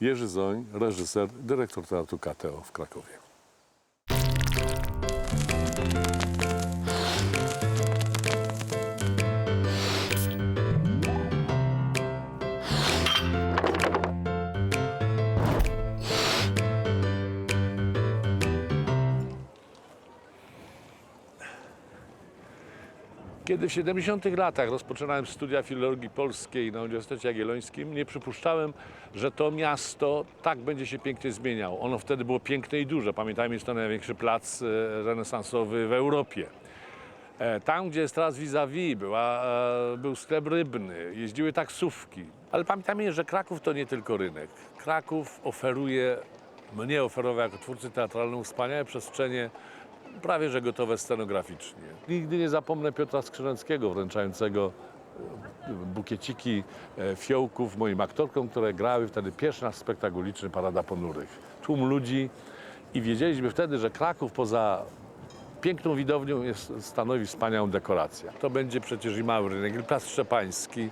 Jerzy Zoń, reżyser, dyrektor Teatru KTO w Krakowie. Kiedy w 70 latach rozpoczynałem studia filologii polskiej na Uniwersytecie Jagiellońskim, nie przypuszczałem, że to miasto tak będzie się pięknie zmieniało. Ono wtedy było piękne i duże. Pamiętajmy, jest to największy plac e, renesansowy w Europie. E, Tam, gdzie jest teraz vis-a-vis, e, był sklep rybny, jeździły taksówki. Ale pamiętajmy, że Kraków to nie tylko rynek. Kraków oferuje, mnie oferował jako twórcy teatralną wspaniałe przestrzenie, prawie że gotowe scenograficznie. Nigdy nie zapomnę Piotra Skrzyneckiego wręczającego e, bukieciki e, fiołków moim aktorkom, które grały wtedy pierwszy nasz spektakl uliczny Parada Ponurych. Tłum ludzi i wiedzieliśmy wtedy, że Kraków poza piękną widownią jest, stanowi wspaniałą dekorację. To będzie przecież i Mały Rynek, i Plac Szczepański,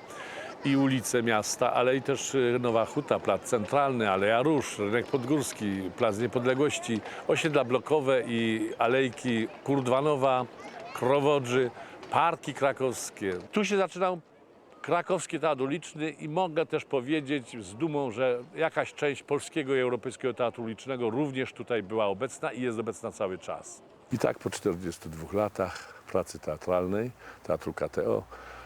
i ulice miasta, ale i też y, Nowa Huta, Plac Centralny, Aleja Róż, Rynek Podgórski, Plac Niepodległości, osiedla blokowe i alejki Kurdwanowa, Krowodrzy, parki krakowskie. Tu się zaczynał krakowski teatr uliczny i mogę też powiedzieć z dumą, że jakaś część polskiego i europejskiego teatru ulicznego również tutaj była obecna i jest obecna cały czas. I tak po 42 latach pracy teatralnej, Teatru KTO,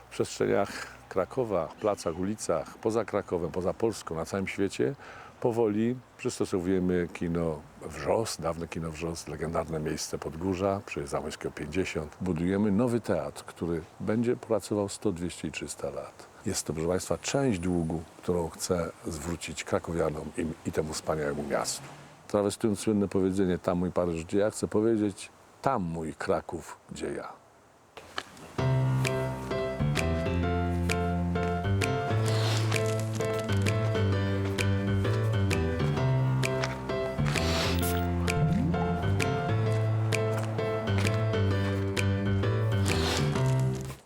w przestrzeniach Krakowa, placach, ulicach, poza Krakowem, poza Polską, na całym świecie, powoli przystosowujemy kino Wrzos, dawne kino Wrzos, legendarne miejsce Podgórza przy Zamojskiego 50. Budujemy nowy teatr, który będzie pracował 100, 200 i 300 lat. Jest to, proszę Państwa, część długu, którą chcę zwrócić krakowianom i, i temu wspaniałemu miastu. Trawestując słynne powiedzenie tam mój Paryż, gdzie ja, chcę powiedzieć tam mój Kraków, gdzie ja.